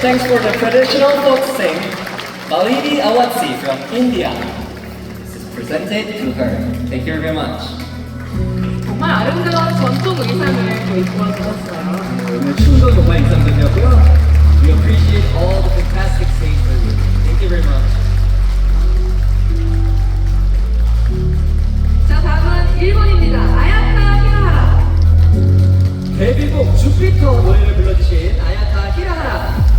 Thanks for the traditional folk sing, Balidi Awatsi from India. This is presented to her. Thank you very much. 정말 아름다운 전통 의상을 입고 왔었어요. 오늘 춤도 정말 인상적이었고요. We appreciate all the fantastic stage presence. Thank you very much. 자, 다음은 일본입니다. 아야타 히라하라. 데뷔곡 주피터 노래를 불러주신 아야타 히라하라.